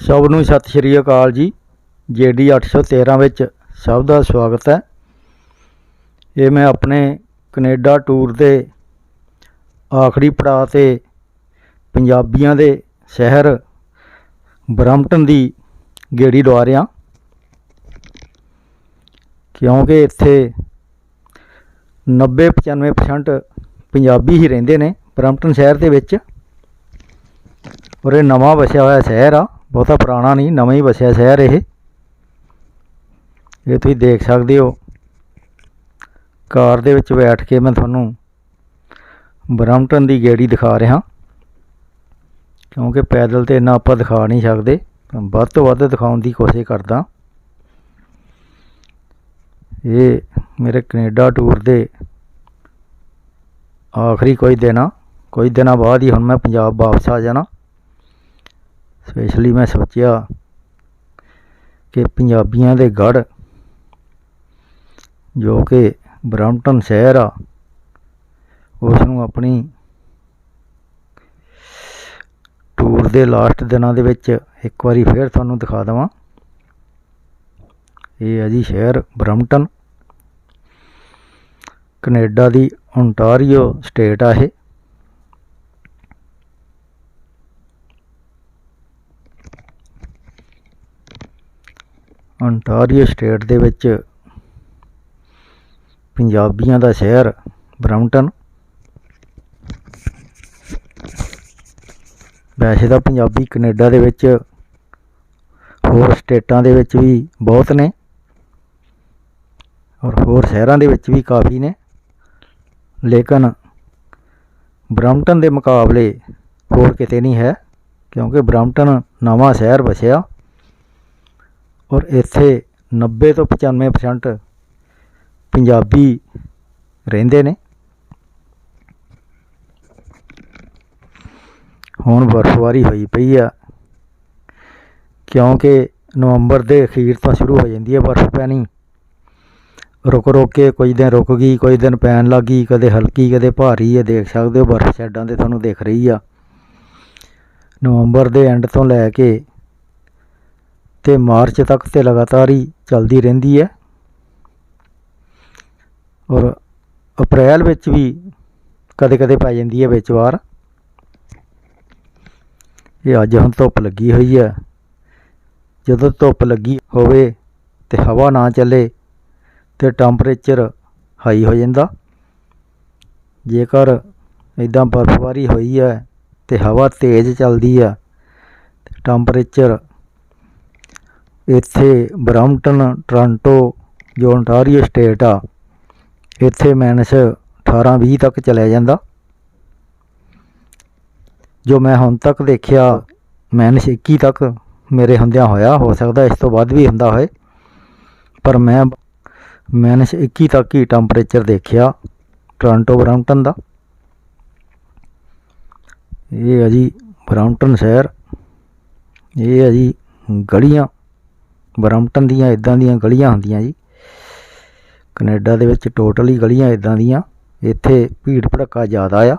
ਸਭ ਨੂੰ ਸਤਿ ਸ਼੍ਰੀ ਅਕਾਲ ਜੀ। ਜੇਡੀ 813 ਵਿੱਚ ਸਭ ਦਾ ਸਵਾਗਤ ਹੈ। ਇਹ ਮੈਂ ਆਪਣੇ ਕੈਨੇਡਾ ਟੂਰ ਦੇ ਆਖਰੀ ਪੜਾਅ ਤੇ ਪੰਜਾਬੀਆਂ ਦੇ ਸ਼ਹਿਰ ਬਰਮਟਨ ਦੀ ਗੇੜੀ ਲਵਾ ਰਿਹਾ। ਕਿਉਂਕਿ ਇੱਥੇ 90-95% ਪੰਜਾਬੀ ਹੀ ਰਹਿੰਦੇ ਨੇ ਬਰੰਪਟਨ ਸ਼ਹਿਰ ਦੇ ਵਿੱਚ। ਔਰ ਇਹ ਨਵਾਂ ਵਸਿਆ ਹੋਇਆ ਸ਼ਹਿਰ ਆ। ਬਹੁਤਾ ਪੁਰਾਣਾ ਨਹੀਂ, ਨਵਾਂ ਹੀ ਵਸਿਆ ਸ਼ਹਿਰ ਇਹ। ਇਹ ਤੁਸੀਂ ਦੇਖ ਸਕਦੇ ਹੋ। ਕਾਰ ਦੇ ਵਿੱਚ ਬੈਠ ਕੇ ਮੈਂ ਤੁਹਾਨੂੰ ਬਰਮਟਨ ਦੀ ਗੇੜੀ ਦਿਖਾ ਰਿਹਾ। ਕਿਉਂਕਿ ਪੈਦਲ ਤੇ ਇੰਨਾ ਆਪਾਂ ਦਿਖਾ ਨਹੀਂ ਸਕਦੇ। ਵੱਧ ਤੋਂ ਵੱਧ ਦਿਖਾਉਣ ਦੀ ਕੋਸ਼ਿਸ਼ ਕਰਦਾ। ਇਹ ਮੇਰੇ ਕੈਨੇਡਾ ਟੂਰ ਦੇ ਆਖਰੀ ਕੋਈ ਦਿਨ ਆ। ਕੁਝ ਦਿਨਾਂ ਬਾਅਦ ਹੀ ਹੁਣ ਮੈਂ ਪੰਜਾਬ ਵਾਪਸ ਆ ਜਾਣਾ। ਸਪੈਸ਼ਲੀ ਮੈਂ ਸੋਚਿਆ ਕਿ ਪੰਜਾਬੀਆਂ ਦੇ ਗੜ ਜੋ ਕਿ ਬਰੰਪਟਨ ਸ਼ਹਿਰ ਆ ਉਸ ਨੂੰ ਆਪਣੀ ਟੂਰ ਦੇ ਲਾਸਟ ਦਿਨਾਂ ਦੇ ਵਿੱਚ ਇੱਕ ਵਾਰੀ ਫੇਰ ਤੁਹਾਨੂੰ ਦਿਖਾ ਦਵਾਂ। ਇਹ ਹੈ ਜੀ ਸ਼ਹਿਰ ਬਰੰਪਟਨ ਕੈਨੇਡਾ ਦੀ ਓਨਟਾਰੀਓ ਸਟੇਟ ਆ ਇਹ। ਅੰਟਾਰੀਓ ਸਟੇਟ ਦੇ ਵਿੱਚ ਪੰਜਾਬੀਆਂ ਦਾ ਸ਼ਹਿਰ ਬਰੰਪਟਨ ਵੈਸੇ ਤਾਂ ਪੰਜਾਬੀ ਕੈਨੇਡਾ ਦੇ ਵਿੱਚ ਹੋਰ ਸਟੇਟਾਂ ਦੇ ਵਿੱਚ ਵੀ ਬਹੁਤ ਨੇ ਔਰ ਹੋਰ ਸ਼ਹਿਰਾਂ ਦੇ ਵਿੱਚ ਵੀ ਕਾਫੀ ਨੇ। ਲੇਕਿਨ ਬਰੰਪਟਨ ਦੇ ਮੁਕਾਬਲੇ ਹੋਰ ਕਿਤੇ ਨਹੀਂ ਹੈ, ਕਿਉਂਕਿ ਬਰੰਪਟਨ ਨਵਾਂ ਸ਼ਹਿਰ ਵਸਿਆ। ਔਰ ਇੱਥੇ 90 ਤੋਂ 95% ਪੰਜਾਬੀ ਰਹਿੰਦੇ ਨੇ। ਹੁਣ ਬਰਫ਼ਬਾਰੀ ਹੋਈ ਪਈ ਆ। ਕਿਉਂਕਿ ਨਵੰਬਰ ਦੇ ਅਖੀਰ ਤੋਂ ਸ਼ੁਰੂ ਹੋ ਜਾਂਦੀ ਹੈ ਬਰਫ਼ ਪੈਣੀ। ਰੁਕ ਰੁਕ ਕੇ ਕੁਝ ਦਿਨ ਰੁਕ ਗਈ ਕੁਝ ਦਿਨ ਪੈਣ ਲੱਗੀ ਕਦੇ ਹਲਕੀ, ਕਦੇ ਭਾਰੀ ਹੈ ਦੇਖ ਸਕਦੇ ਹੋ ਬਰਫ਼ ਸ਼ੈਡਾਂ ਤੇ ਤੁਹਾਨੂੰ ਦਿਖ ਰਹੀ ਆ। ਨਵੰਬਰ ਦੇ ਐਂਡ ਤੋਂ ਲੈ ਕੇ ਤੇ ਮਾਰਚ ਤੱਕ ਤੇ ਲਗਾਤਾਰ ਹੀ ਚੱਲਦੀ ਰਹਿੰਦੀ ਹੈ। ਔਰ ਅਪ੍ਰੈਲ ਵਿੱਚ ਵੀ ਕਦੇ ਕਦੇ ਪੈ ਜਾਂਦੀ ਹੈ ਵਿੱਚ ਵਾਰ। ਇਹ ਅੱਜ ਹੁਣ ਧੁੱਪ ਲੱਗੀ ਹੋਈ ਹੈ। ਜਦੋਂ ਧੁੱਪ ਲੱਗੀ ਹੋਵੇ ਤੇ ਹਵਾ ਨਾ ਚੱਲੇ ਤੇ ਟੈਂਪਰੇਚਰ ਹਾਈ ਹੋ ਜਾਂਦਾ। ਜੇਕਰ ਇਦਾਂ ਬਰਫ਼ਬਾਰੀ ਹੋਈ ਹੈ ਤੇ ਹਵਾ ਤੇਜ਼ ਚੱਲਦੀ ਹੈ ਤੇ ਟੈਂਪਰੇਚਰ ਇੱਥੇ ਬਰੰਪਟਨ ਟੋਰਾਂਟੋ, ਜੋ ਅੰਟਾਰੀਓ ਸਟੇਟ ਆ, ਇੱਥੇ ਮਾਈਨਸ 18 20 ਤੱਕ ਚਲਿਆ ਜਾਂਦਾ। ਜੋ ਮੈਂ ਹੁਣ ਤੱਕ ਦੇਖਿਆ ਮਾਈਨਸ 21 ਤੱਕ ਮੇਰੇ ਹੁੰਦਿਆਂ ਹੋਇਆ, ਹੋ ਸਕਦਾ ਇਸ ਤੋਂ ਵੱਧ ਵੀ ਹੁੰਦਾ ਹੋਏ। ਪਰ ਮੈਂ ਮਾਈਨਸ 21 ਤੱਕ ਹੀ ਟੈਂਪਰੇਚਰ ਦੇਖਿਆ, ਟੋਰਾਂਟੋ ਬਰੰਪਟਨ ਦਾ। ਇਹ ਹੈ ਜੀ ਬਰੰਪਟਨ ਸ਼ਹਿਰ, ਇਹ ਹੈ ਜੀ ਗਲੀਆਂ। ਬਰਮਟਨ ਦੀਆਂ ਇਦਾਂ ਦੀਆਂ ਗਲੀਆਂ ਹੁੰਦੀਆਂ ਜੀ। ਕੈਨੇਡਾ ਦੇ ਵਿੱਚ ਟੋਟਲੀ ਗਲੀਆਂ ਇਦਾਂ ਦੀਆਂ। ਇੱਥੇ ਭੀੜ ਭੜੱਕਾ ਜ਼ਿਆਦਾ ਆ।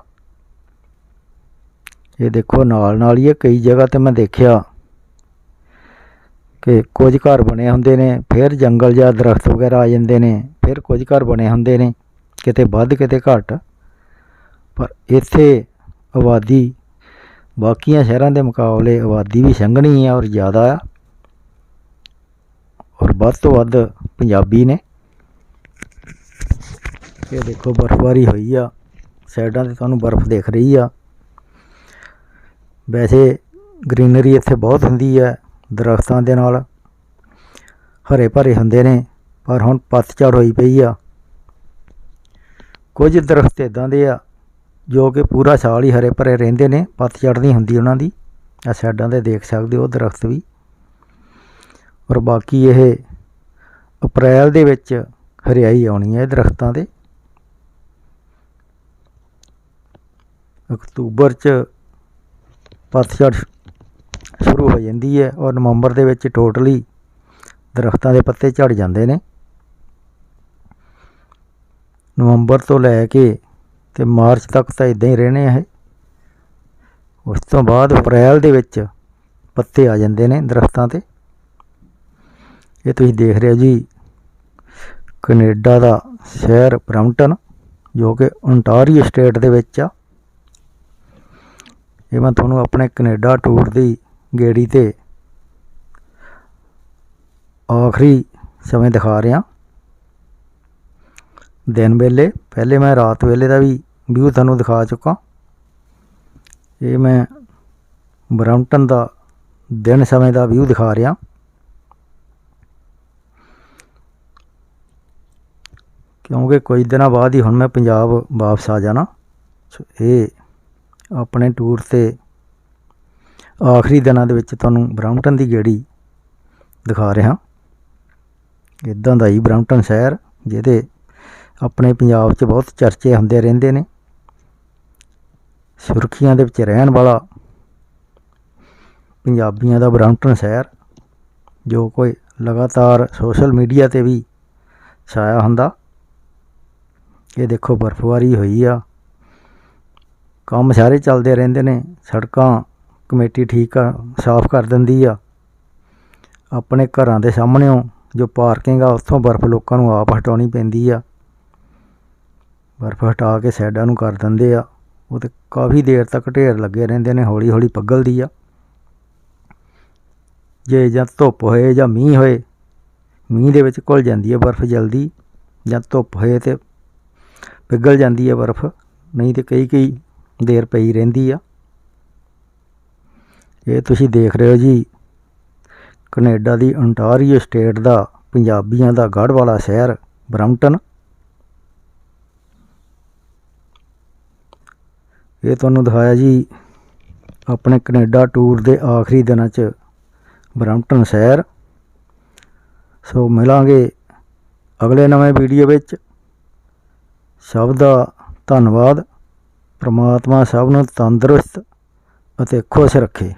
ਇਹ ਦੇਖੋ, ਨਾਲ ਨਾਲ ਹੀ ਹੈ ਕਈ ਜਗ੍ਹਾ ਤੇ ਮੈਂ ਦੇਖਿਆ ਕਿ ਕੁਝ ਘਰ ਬਣੇ ਹੁੰਦੇ ਨੇ, ਫਿਰ ਜੰਗਲ ਜਾਂ ਦਰਖਤ ਵਗੈਰਾ ਆ ਜਾਂਦੇ ਨੇ, ਫਿਰ ਕੁਝ ਘਰ ਬਣੇ ਹੁੰਦੇ ਨੇ, ਕਿਤੇ ਵੱਧ, ਕਿਤੇ ਘੱਟ। ਪਰ ਇੱਥੇ ਆਬਾਦੀ, ਬਾਕੀਆਂ ਸ਼ਹਿਰਾਂ ਦੇ ਮੁਕਾਬਲੇ ਆਬਾਦੀ ਵੀ ਸੰਘਣੀ ਆ ਔਰ ਜ਼ਿਆਦਾ ਆ। ਵੱਧ ਤੋਂ ਵੱਧ ਪੰਜਾਬੀ ਨੇ। ਇਹ ਦੇਖੋ, ਬਰਫ਼ਬਾਰੀ ਹੋਈ ਆ। ਸਾਈਡਾਂ ਤੇ ਤੁਹਾਨੂੰ ਬਰਫ਼ ਦਿਖ ਰਹੀ ਆ। ਵੈਸੇ ਗ੍ਰੀਨਰੀ ਇੱਥੇ ਬਹੁਤ ਹੁੰਦੀ ਹੈ ਦਰਖਤਾਂ ਦੇ ਨਾਲ। ਹਰੇ ਭਰੇ ਹੁੰਦੇ ਨੇ, ਪਰ ਹੁਣ ਪਤਝੜ ਹੋਈ ਪਈ ਆ। ਕੁਝ ਦਰਖਤ ਇਦਾਂ ਦੇ ਆ, ਜੋ ਕਿ ਪੂਰਾ ਸਾਲ ਹੀ ਹਰੇ ਭਰੇ ਰਹਿੰਦੇ ਨੇ ਪਤਝੜ ਨਹੀਂ ਹੁੰਦੀ ਉਹਨਾਂ ਦੀ। ਆ ਸਾਈਡਾਂ ਤੇ ਦੇਖ ਸਕਦੇ ਹੋ ਦਰਖਤ ਵੀ। ਔਰ ਬਾਕੀ ਇਹ ਅਪ੍ਰੈਲ ਦੇ ਵਿੱਚ ਹਰਿਆਈ ਆਉਣੀ ਹੈ ਇਹ ਦਰਖਤਾਂ ਤੇ। ਅਕਤੂਬਰ ਚ ਪੱਤਝੜ ਸ਼ੁਰੂ ਹੋ ਜਾਂਦੀ ਹੈ ਔਰ ਨਵੰਬਰ ਦੇ ਵਿੱਚ ਟੋਟਲੀ ਦਰਖਤਾਂ ਦੇ ਪੱਤੇ ਝੜ ਜਾਂਦੇ ਨੇ। ਨਵੰਬਰ ਤੋਂ ਲੈ ਕੇ ਤੇ ਮਾਰਚ ਤੱਕ ਤਾਂ ਇਦਾਂ ਹੀ ਰਹਿਣੇ ਆ ਇਹ। ਉਸ ਤੋਂ ਬਾਅਦ ਅਪ੍ਰੈਲ ਦੇ ਵਿੱਚ ਪੱਤੇ ਆ ਜਾਂਦੇ ਨੇ ਦਰਖਤਾਂ ਤੇ। ਇਹ ਤੁਸੀਂ ਦੇਖ ਰਹੇ ਹੋ ਜੀ ਕੈਨੇਡਾ ਦਾ ਸ਼ਹਿਰ ਬਰੈਂਪਟਨ, ਜੋ ਕਿ ਓਨਟਾਰੀਓ ਸਟੇਟ ਦੇ ਵਿੱਚ ਆ। ਇਹ ਮੈਂ ਤੁਹਾਨੂੰ ਆਪਣੇ ਕੈਨੇਡਾ ਟੂਰ ਦੀ ਗੇੜੀ ਤੇ ਆਖਰੀ ਸਮੇਂ ਦਿਖਾ ਰਿਹਾ। ਦਿਨ ਵੇਲੇ, ਪਹਿਲੇ ਮੈਂ ਰਾਤ ਵੇਲੇ ਦਾ ਵੀ ਵਿਊ ਤੁਹਾਨੂੰ ਦਿਖਾ ਚੁੱਕਾ। ਇਹ ਮੈਂ ਬਰੈਂਪਟਨ ਦਾ ਦਿਨ ਸਮੇਂ ਦਾ ਵਿਊ ਦਿਖਾ ਰਿਹਾ। ਕਿਉਂਕਿ ਕੁਝ ਦਿਨਾਂ ਬਾਅਦ ਹੀ ਹੁਣ ਮੈਂ ਪੰਜਾਬ ਵਾਪਸ ਆ ਜਾਣਾ। ਸੋ ਇਹ ਆਪਣੇ ਟੂਰ ਤੇ ਆਖਰੀ ਦਿਨਾਂ ਦੇ ਵਿੱਚ ਤੁਹਾਨੂੰ ਬਰੈਂਪਟਨ ਦੀ ਗੇੜੀ ਦਿਖਾ ਰਿਹਾ। ਇਦਾਂ ਦਾ ਹੀ ਬਰੈਂਪਟਨ ਸ਼ਹਿਰ, ਜਿਹਦੇ ਆਪਣੇ ਪੰਜਾਬ 'ਚ ਬਹੁਤ ਚਰਚੇ ਹੁੰਦੇ ਰਹਿੰਦੇ ਨੇ। ਸੁਰਖੀਆਂ ਦੇ ਵਿੱਚ ਰਹਿਣ ਵਾਲਾ ਪੰਜਾਬੀਆਂ ਦਾ ਬਰੈਂਪਟਨ ਸ਼ਹਿਰ, ਜੋ ਕੋਈ ਲਗਾਤਾਰ ਸੋਸ਼ਲ ਮੀਡੀਆ ਤੇ ਵੀ ਛਾਇਆ ਹੁੰਦਾ। ਇਹ ਦੇਖੋ ਬਰਫ਼ਬਾਰੀ ਹੋਈ ਆ। ਕੰਮ ਸਾਰੇ ਚੱਲਦੇ ਰਹਿੰਦੇ ਨੇ। ਸੜਕਾਂ, ਕਮੇਟੀ ਠੀਕ ਆ, ਸਾਫ਼ ਕਰ ਦਿੰਦੀ ਆ। ਆਪਣੇ ਘਰਾਂ ਦੇ ਸਾਹਮਣੇੋਂ ਜੋ ਪਾਰਕਿੰਗ ਆ, ਉੱਥੋਂ ਬਰਫ਼ ਲੋਕਾਂ ਨੂੰ ਆਪ ਹਟਾਉਣੀ ਪੈਂਦੀ ਆ। ਬਰਫ਼ ਹਟਾ ਕੇ ਸਾਈਡਾਂ ਨੂੰ ਕਰ ਦਿੰਦੇ ਆ। ਉਹ ਤੇ ਕਾਫੀ ਦੇਰ ਤੱਕ ਢੇਰ ਲੱਗੇ ਰਹਿੰਦੇ ਨੇ ਹੌਲੀ ਹੌਲੀ ਪਿਘਲਦੀ ਆ। ਜੇ ਜਾਂ ਧੁੱਪ ਹੋਏ ਜਾਂ ਮੀਂਹ ਹੋਏ, ਮੀਂਹ ਦੇ ਵਿੱਚ ਘੁਲ ਜਾਂਦੀ ਹੈ ਬਰਫ਼ ਜਲਦੀ। ਜਾਂ ਧੁੱਪ ਹੋਏ ਤੇ ਪਿਘਲ ਜਾਂਦੀ ਹੈ ਬਰਫ਼, ਨਹੀਂ ਤੇ ਕਈ ਕਈ ਦੇਰ ਪਈ ਰਹਿੰਦੀ ਆ। ਇਹ ਤੁਸੀਂ ਦੇਖ ਰਹੇ ਹੋ ਜੀ, ਕੈਨੇਡਾ ਦੀ ontario ਸਟੇਟ ਦਾ, ਪੰਜਾਬੀਆਂ ਦਾ ਗੜ੍ਹ ਵਾਲਾ ਸ਼ਹਿਰ ਬਰੈਂਪਟਨ ਇਹ ਤੁਹਾਨੂੰ ਦਿਖਾਇਆ ਜੀ, ਆਪਣੇ ਕੈਨੇਡਾ ਟੂਰ ਦੇ ਆਖਰੀ ਦਿਨਾਂ 'ਚ ਬਰੈਂਪਟਨ ਸ਼ਹਿਰ। ਸੋ ਮਿਲਾਂਗੇ ਅਗਲੇ ਨਵੇਂ ਵੀਡੀਓ ਵਿੱਚ। ਸਭ ਦਾ ਧੰਨਵਾਦ। ਪ੍ਰਮਾਤਮਾ ਸਭ ਨੂੰ ਤੰਦਰੁਸਤ ਅਤੇ ਖੁਸ਼ ਰੱਖੇ।